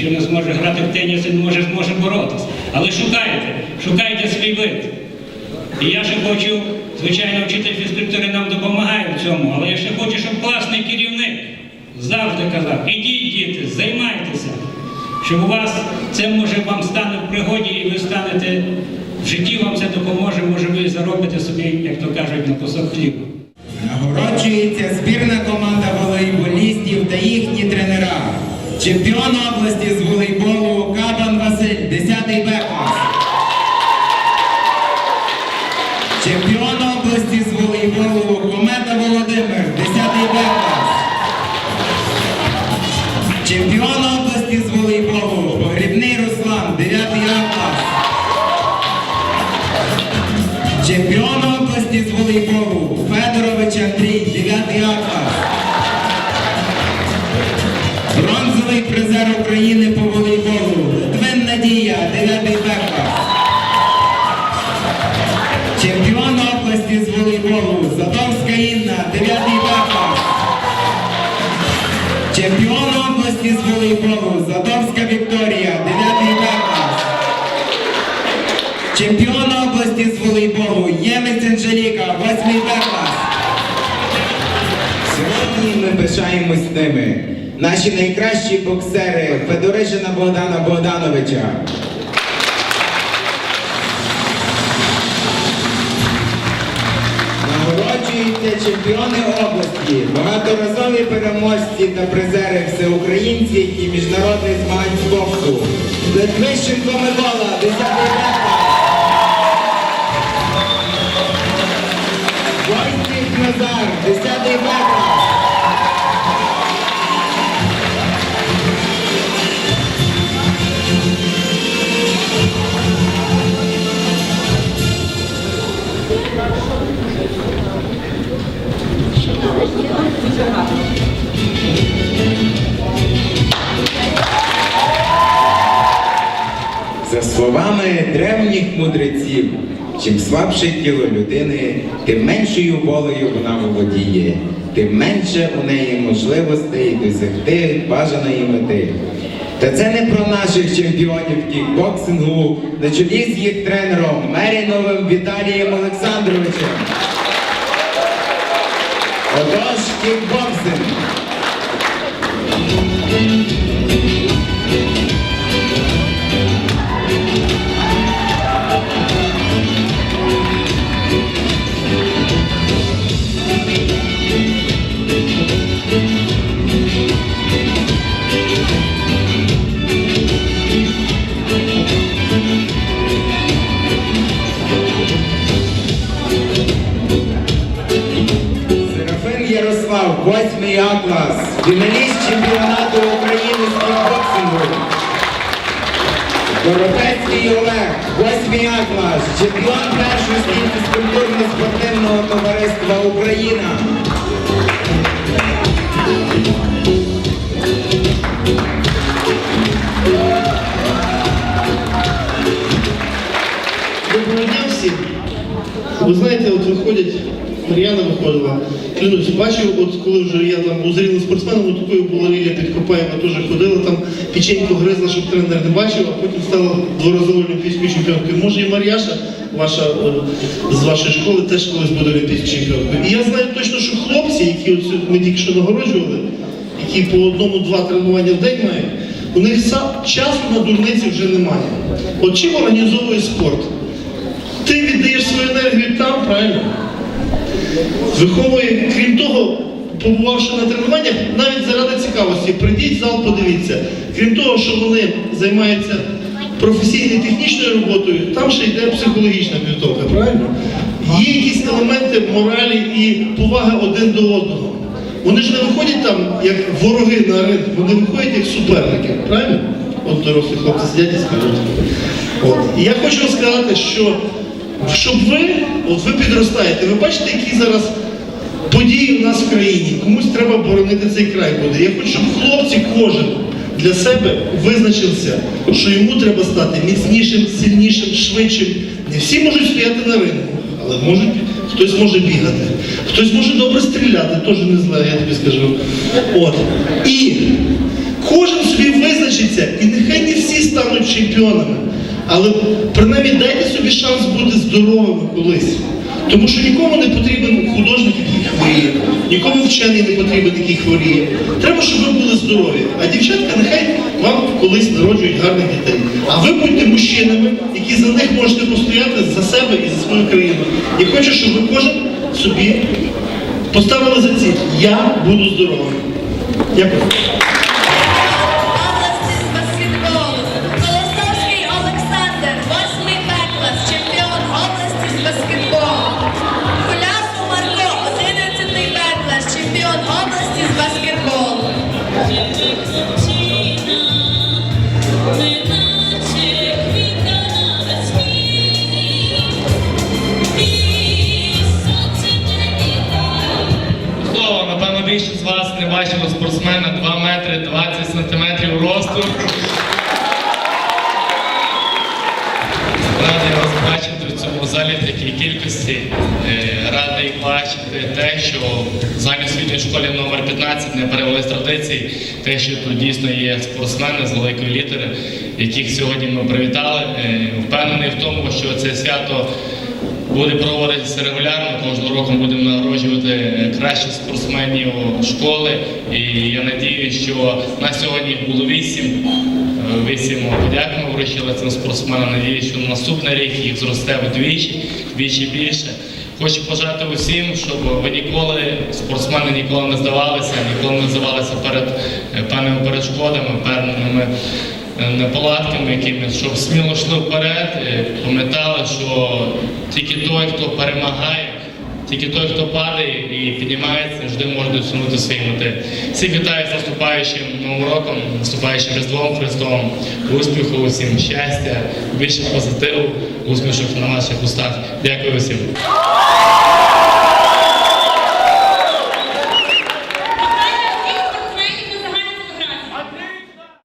якщо не зможе грати в теніс, він може зможе боротися. Але шукайте, шукайте свій вид. І я ще хочу, звичайно, вчитель фізкультури нам допомагає в цьому, але я ще хочу, щоб класний керівник завжди казав, ідіть, діти, займайтеся, щоб у вас це може вам стане в пригоді і ви станете в житті вам це допоможе, може ви заробите собі, як то кажуть, на кусок хліба. Нагороджується збірна команда волейболістів та їхні тренера. Чемпіон області Чемпіон області з волейболу Федорович Андрій, 9 А клас. Бронзовий призер України по волейболу Литвин Надія, 9 Б клас. Чемпіон області з волейболу Задовська Інна, 9 Б клас. Чемпіон області з волейболу Задовська Вікторія, 9 Б клас. Чемпіон області з волейболу Ємець Анжеліка, 8 Б. Сьогодні ми пишаємось ними. Наші найкращі боксери Федоришина Богдана Богдановича. Нагороджуються чемпіони області, багаторазові переможці та призери всеукраїнських і міжнародних змагань з боксу. Литвищенко Микола, 10 клас. Назар, 10 клас. За словами древніх мудреців, чим слабше тіло людини, тим меншою волею вона володіє, тим менше у неї можливостей досягти бажаної мети. Та це не про наших чемпіонів кікбоксингу на чолі з їх тренером Меріновим Віталієм Олександровичем. Отож, кікбоксинг. Ярослав, 8 А фіналіст чемпіонату України з кікбоксингу. Коропецький Олег, 8 А клас, чемпіон першості фізкультурно-спортивного товариства Україна. Доброго дня всім. Ви знаєте, от виходять, Мар'яна виходила, клянусь, бачив, от коли вже я там узріла спортсменом, от такою була Лілія Підкопаєва, теж ходила там, печеньку гризла, щоб тренер не бачив, а потім стала дворазовою олімпійською чемпіонкою. Може і Мар'яша, ваша, е, з вашої школи, теж колись буде олімпійською чемпіонкою. І я знаю точно, що хлопці, які от ми тільки що нагороджували, які по одному-два тренування в день мають, у них са- часу на дурниці вже немає. От чим організовує спорт? Ти віддаєш свою енергію там, правильно? Виховує, крім того, побувавши на тренуваннях, навіть заради цікавості, прийдіть в зал, подивіться. Крім того, що вони займаються професійною технічною роботою, там ще йде психологічна підготовка, правильно? Є якісь елементи моралі і поваги один до одного. Вони ж не виходять там як вороги на ринок, вони виходять як суперники, правильно? От дорослі хлопці сидять і скажуть. От. І я хочу сказати, що щоб ви, от ви підростаєте, ви бачите, які зараз події в нас в країні. Комусь треба боронити цей край буде. Я хочу, щоб хлопці кожен для себе визначився, що йому треба стати міцнішим, сильнішим, швидшим. Не всі можуть стояти на ринку, але можуть, хтось може бігати, хтось може добре стріляти, теж не зле, я тобі скажу. От. І Кожен собі визначиться, і нехай не всі стануть чемпіонами. Але принаймні дайте собі шанс бути здоровими колись. Тому що нікому не потрібен художник, який хворіє, нікому вчений не потрібен, який хворіє. Треба, щоб ви були здорові. А дівчатка нехай вам колись народжують гарних дітей. А ви будьте мужчинами, які за них можете постояти за себе і за свою країну. І хочу, щоб ви кожен собі поставили за ціль. Я буду здоровим. Дякую. Бачило спортсмена 2 метри 20 сантиметрів росту. Радий вас бачити в цьому залі в такій кількості. Е, Радий бачити те, що залі освітньої школі номер 15 не перевелись традиції, те, що тут дійсно є спортсмени з великої літери, яких сьогодні ми привітали. Е, Впевнений в тому, що це свято буде проводитися регулярно. Кожного року будемо нагороджувати е, кращих спортсменів школи. І я надію, що на сьогодні їх було вісім. Е, Вісім подяк ми вручили цим спортсменам. Надіюсь, що на наступний рік їх зросте вдвічі, вдвічі більше. Хочу бажати усім, щоб ви ніколи, спортсмени ніколи не здавалися, ніколи не здавалися перед е, певними перешкодами, певними неполадками якимись, щоб сміло йшли вперед, е, пам'ятали, що тільки той, хто перемагає, тільки той, хто падає і піднімається, завжди може досягнути свої мети. Всіх вітаю з наступаючим новим роком, наступаючим Різдвом Христовим, успіху усім, щастя, більше позитиву, усмішок на ваших устах. Дякую всім.